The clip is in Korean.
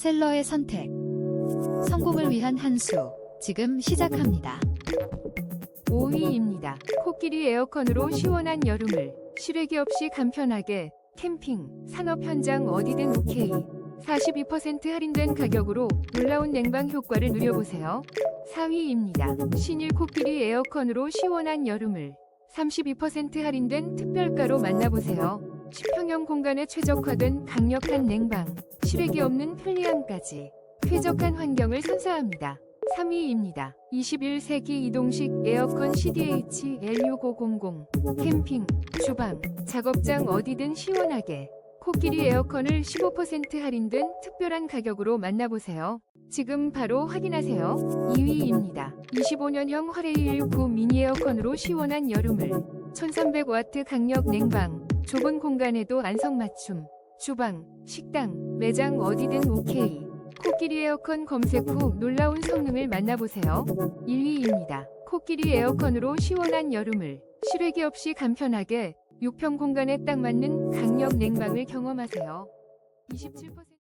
셀러의 선택. 성공을 위한 한 수. 지금 시작합니다. 5위입니다. 코끼리 에어컨으로 시원한 여름을 실외기 없이 간편하게 캠핑, 산업 현장 어디든 오케이. 42% 할인된 가격으로 놀라운 냉방 효과를 누려보세요. 4위입니다. 신일 코끼리 에어컨으로 시원한 여름을 32% 할인된 특별가로 만나보세요. 10평형 공간에 최적화된 강력한 냉방, 실외기 없는 편리함까지 쾌적한 환경을 선사합니다. 3위입니다. 21세기 이동식 에어컨 CDH L6500 캠핑, 주방, 작업장 어디든 시원하게 코끼리 에어컨을 15% 할인된 특별한 가격으로 만나보세요. 지금 바로 확인하세요. 2위입니다. 25년형 화레일 9 미니 에어컨으로 시원한 여름을 1300와트 강력 냉방, 좁은 공간에도 안성맞춤, 주방, 식당, 매장 어디든 오케이. 코끼리 에어컨 검색 후 놀라운 성능을 만나보세요. 1위입니다. 코끼리 에어컨으로 시원한 여름을 실외기 없이 간편하게 6평 공간에 딱 맞는 강력 냉방을 경험하세요. 27%